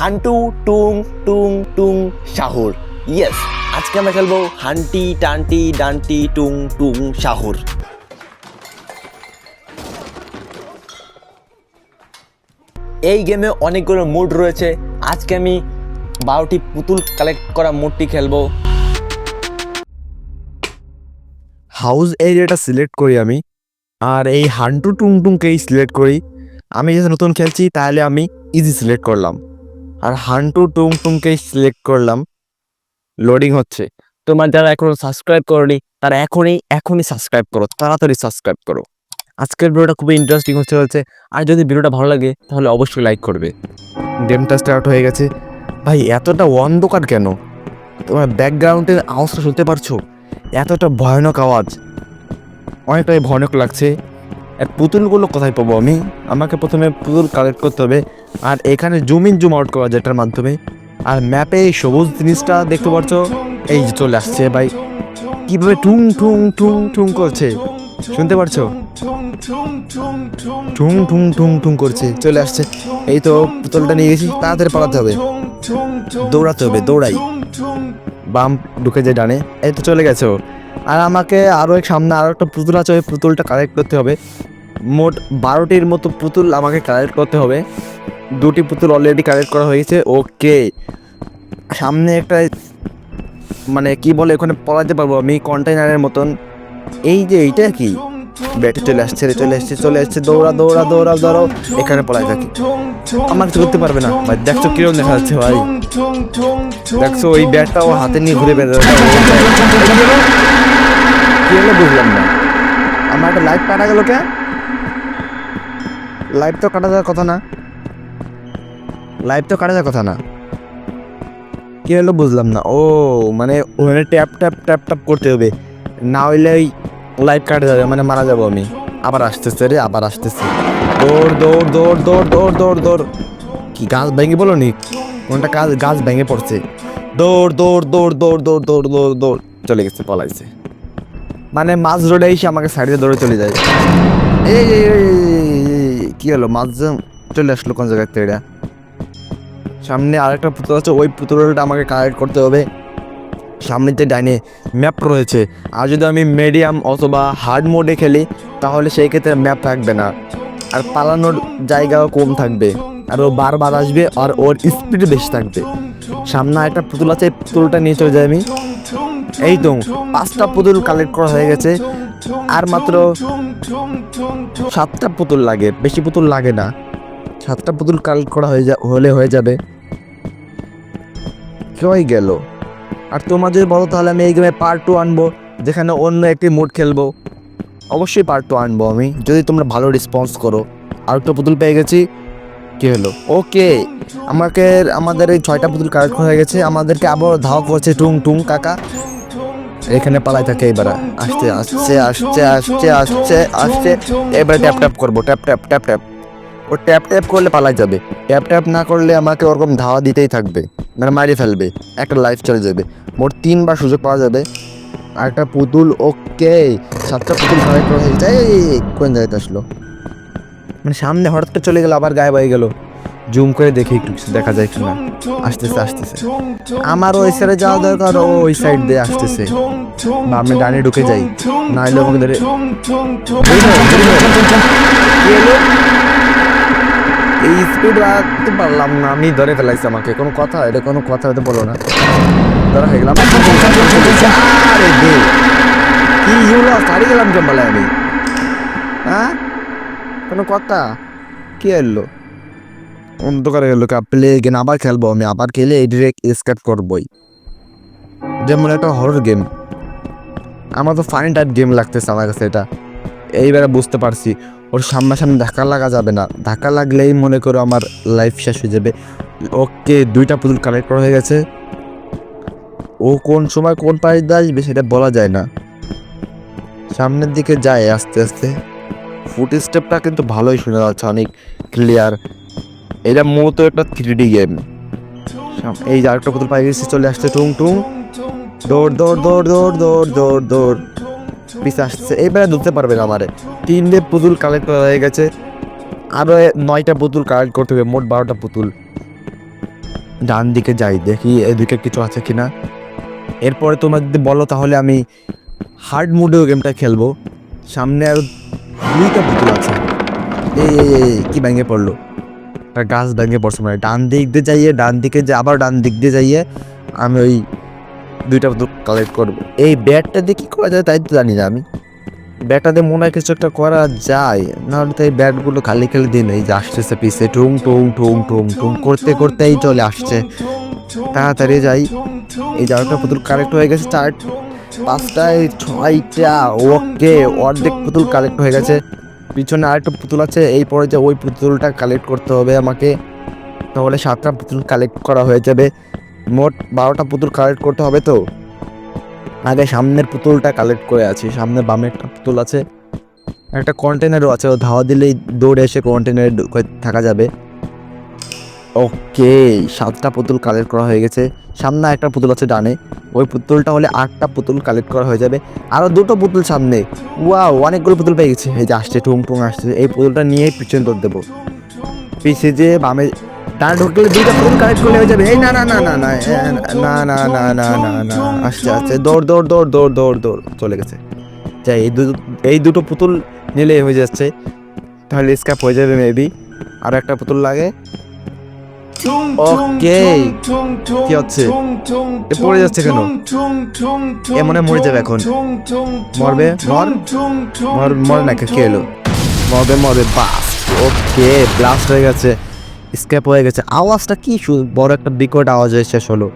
হান্টু, টুং টুং টুং, শাহুর। ইয়েস আজকে আমরা খেলব হান্টি, টান্টি, ডান্টি, টুং টুং, শাহুর। এই গেমে অনেকগুলো মুড রয়েছে। আজকে আমি বারোটি পুতুল কালেক্ট করা মুডটি খেলব। হাউস এরিয়াটা সিলেক্ট করি আমি। আর এই হান্টু টুংটুংকেই সিলেক্ট করি। আমি যেহেতু নতুন খেলছি, তাহলে আমি ইজি সিলেক্ট করলাম। আর হান্টু টুংটুংকেই সিলেক্ট করলাম। লোডিং হচ্ছে। তোমার যারা এখনও সাবস্ক্রাইব করনি, তারা এখনই এখনই সাবস্ক্রাইব করো। তাড়াতাড়ি সাবস্ক্রাইব করো। আজকের ভিডিওটা খুবই ইন্টারেস্টিং হচ্ছে হচ্ছে। আর যদি ভিডিওটা ভালো লাগে, তাহলে অবশ্যই লাইক করবে। গেমটা স্টার্ট হয়ে গেছে। ভাই, এতটা অন্ধকার কেন? তোমার ব্যাকগ্রাউন্ডের আওয়াজটা শুনতে পারছ? এতটা ভয়ানক আওয়াজ। অনেকটাই ভয়ানক লাগছে। আর পুতুলগুলো কোথায় পাবো আমি? আমাকে প্রথমে পুতুল কালেক্ট করতে হবে। আর এখানে জুম ইন জুম আউট করা যেটার মাধ্যমে। আর ম্যাপে এই সবুজ জিনিসটা দেখতে পাচ্ছ? এই যে চলে আসছে ভাই। কীভাবে ঠুং ঠুং ঠুং ঠুং করছে? শুনতে পারছ? ঠুং ঠুং ঠুং ঠুং করছে। চলে আসছে। এই তো পুতুলটা নিয়ে গেছি। তাড়াতাড়ি পালাতে হবে। দৌড়াতে হবে, দৌড়াই। বাম ঢুকে যায় ডানে। এই তো চলে গেছে। আর আমাকে আরও এক সামনে আরও একটা পুতুল আছে, ওই পুতুলটা কালেক্ট করতে হবে। মোট বারোটির মতো পুতুল আমাকে কালেক্ট করতে হবে। দুটি পুতুল অলরেডি কালেক্ট করা হয়েছে ওকে সামনে একটা মানে কি বলে, ওখানে পড়াতে পারব আমি কন্টেনারের মতন। এই যে এইটা কি? ব্যাটে চলে আসছে চলে আসছে চলে আসছে, দৌড়া দৌড়া দৌড়া দৌড়াও এখানে পড়াই থাকি। আমার কিছু করতে পারবে না। ভাই, দেখছ কীরকম দেখা যাচ্ছে, ভাই? দেখছ, ওই ব্যাটটা ও হাতে নিয়ে ঘুরে বেড়াবে কি হলো বুঝলাম না আমার একটা লাইট কাটা গেল কে লাইট তো কাটা যাওয়ার কথা না লাইট তো কাটা যাওয়ার কথা না কি হলো বুঝলাম না ও মানে ওখানে ট্যাপ ট্যাপ ট্যাপ ট্যাপ করতে হবে না হইলে ওই লাইট কাটা যাবে মানে মারা যাব আমি আবার আসতেছে রে আবার আসতেছে দৌড় দৌড় দৌড় দৌড় দৌড় দৌড় দৌড় কি গাছ ভেঙে বলো নি কোনটা গাছ গাছ ভেঙে পড়ছে দৌড় দৌড় দৌড় দৌড় দৌড় দৌড় দৌড় দৌড় চলে গেছে পলাইছে মানে মাছ রোডে এসে আমাকে সাইডে ধরে চলে যায়। এই কি হলো? মাছ চলে আসলো কোন জায়গা থেকে এটা? সামনে আরেকটা পুতুল আছে, ওই পুতুলটা আমাকে কালেক্ট করতে হবে। সামনে যে ডাইনে ম্যাপ রয়েছে। আর যদি আমি মিডিয়াম অথবা হার্ড মোডে খেলি, তাহলে সেই ক্ষেত্রে ম্যাপ থাকবে না। আর পালানোর জায়গাও কম থাকবে। আর ও বারবার আসবে আর ওর স্পিড বেশি থাকবে। সামনে একটা পুতুল আছে, পুতুলটা নিয়ে চলে যাই আমি। এই তো, পাঁচটা পুতুল কালেক্ট করা হয়ে গেছে। আর মাত্র সাতটা পুতুল লাগে, বেশি পুতুল লাগে না। সাতটা পুতুল কালেক্ট করা হয়ে যা, হলে হয়ে যাবে। কেউই গেল? আর তোমার যদি বলো তাহলে আমি এই গেমে পার্ট টু আনব, যেখানে অন্য একটি মুড খেলব। অবশ্যই পার্ট টু আনব আমি, যদি তোমরা ভালো রেসপন্স করো। আর একটা পুতুল পেয়ে গেছি। কি হলো? ওকে, আমাকে আমাদের এই ছয়টা পুতুল কালেক্ট হয়ে গেছে। আমাদেরকে আবার ধাওয়া করছে টুং টুং কাকা। এখানে পালাই থাকে এবার। আসছে আসছে আসছে আসছে আসছে আসছে। এবার ট্যাপ ট্যাপ করব ট্যাপ ট্যাপ ট্যাপ ট্যাপ ও ট্যাপ ট্যাপ করলে পালাই যাবে। ট্যাপ ট্যাপ না করলে আমাকে ওরকম ধাওয়া দিতেই থাকবে। মানে মারি ফেলবে। একটা লাইফ চলে যাবে। মোট তিনবার সুযোগ পাওয়া যাবে। আর একটা পুতুল, ওকে। সাতটা পুতুল কালেক্ট হয়ে যায় কোন জায়গাতে আসলো? মানে সামনে হঠাৎ করে চলে গেল, আবার গায়েব হয়ে গেল। জুম করে দেখি একটু কিছু দেখা যায় কিনা। আসতেছে আসতেছে। আমার ওই সাইডে যাওয়া দরকার, ও ওই সাইড দিয়ে আসতেছে। বা আমি ডানে ঢুকে যাই না হলে আমাকে ধরে এই স্পিড রাখতে পারলাম না, আমি ধরে ফেলাইছি আমাকে। কোনো কথা, এটা কোনো কথা হতে বলো না। ধরা হয়ে গেলাম। কি হলো? হারিয়ে গেলাম জম্বালে আমি। হ্যাঁ? কোনো কথা? কি এলো? অন্ধকারে গেল প্লে গেম আবার খেলব আমি, আবার খেলে এই ডিরেক্ট স্কেপ করবই। যেমন একটা হরর গেম আমার তো ফাইন টাইপ গেম লাগতেছে আমার কাছে এটা। এইবারে বুঝতে পারছি। ওর সামনাসামনি ধাক্কা লাগা যাবে না। ধাক্কা লাগলেই মনে করো আমার লাইফ শেষ হয়ে যাবে। ওকে, দুইটা পুতুল কালেক্ট করা হয়ে গেছে। ও কোন সময় কোন দিয়ে আসবে সেটা বলা যায় না। সামনের দিকে যায় আস্তে আস্তে। ফুট স্টেপটা কিন্তু ভালোই শোনা যাচ্ছে, অনেক ক্লিয়ার এটা মূলত একটা থ্রি ডি গেম এই যে আরেকটা পুতুল পাই গেছে চলে আসছে, টুং টুং। দৌড় দৌড় দৌড় দৌড় দৌড় দৌড় দৌড়। পিছে আসছে। এইবারে ধরতে পারবে না আমারে। তিনটে পুতুল কালেক্ট করা হয়ে গেছে। আরও নয়টা পুতুল কালেক্ট করতে হবে, মোট বারোটা পুতুল। ডান দিকে যাই, দেখি এদিকে কিছু আছে কিনা। এরপরে তোমরা যদি বলো, তাহলে আমি হার্ড মোডেও গেমটা খেলব। সামনে আরও দুইটা পুতুল আছে। এই এই, কি ভেঙে পড়ল? একটা গাছ ভেঙে পড়ছে মানে ডান দিক দিয়ে যাইয়ে ডান দিকে যে আবার ডান দিক দিয়ে যাইয়ে আমি ওই দুইটা পুতুল কালেক্ট করব। এই ব্যাটটা দিয়ে কী করা যায় তাই তো জানি না আমি। ব্যাটটা দিয়ে মনে হয় কিছু একটা করা যায়। নাহলে তো এই ব্যাটগুলো খালি খালি দিন। এই যে আসতেছে পিছে টুং টুং টুং টুং টুং করতে করতেই চলে আসছে। তাড়াতাড়ি যাই। এই জায়গাটা পুতুল কালেক্ট হয়ে গেছে চার পাঁচটায় ছয়টা ওকে অর্ধেক পুতুল কালেক্ট হয়ে গেছে। পিছনে আরেকটা পুতুল আছে, এই পরে যে ওই পুতুলটা কালেক্ট করতে হবে আমাকে। তাহলে সাতটা পুতুল কালেক্ট করা হয়ে যাবে। মোট বারোটা পুতুল কালেক্ট করতে হবে তো? আগে সামনের পুতুলটা কালেক্ট করে আছি সামনে বামে একটা পুতুল আছে। একটা কন্টেনারও আছে, ও ধাওয়া দিলেই দৌড়ে এসে কন্টেনারে থাকা যাবে। ওকে সাতটা পুতুল কালেক্ট করা হয়ে গেছে সামনে একটা পুতুল আছে ডানে ওই পুতুলটা হলে আটটা পুতুল কালেক্ট করা হয়ে যাবে আরও দুটো পুতুল সামনে ওয়াও অনেকগুলো পুতুল পেয়ে গেছে এই যে আসছে টুং টুং আসছে এই পুতুলটা নিয়েই পিছনে দৌড় দেবো পিছিয়ে যে বামে ডান ঢুকলে দুইটা পুতুল কালেক্ট করলে হয়ে যাবে এই না না না না না না না না না না না আসছে আসছে দৌড় দৌড় দৌড় দৌড় দৌড় দৌড় চলে গেছে যাই এই দুটো এই দুটো পুতুল নিলে হয়ে যাচ্ছে তাহলে স্ক্যাপ হয়ে যাবে মেবি আর একটা পুতুল লাগে ওকে কি হচ্ছে? এ পড়ে যাচ্ছে কেন? এ মনে মরে যাবে এখন। মরবে? মর? মর মর না কে এলো মরবে মরবে বাস ওকে ব্লাস্ট হয়ে গেছে স্কেপ হয়ে গেছে আওয়াজটা কি বড় একটা বিকট আওয়াজ হয়ে শেষ হলো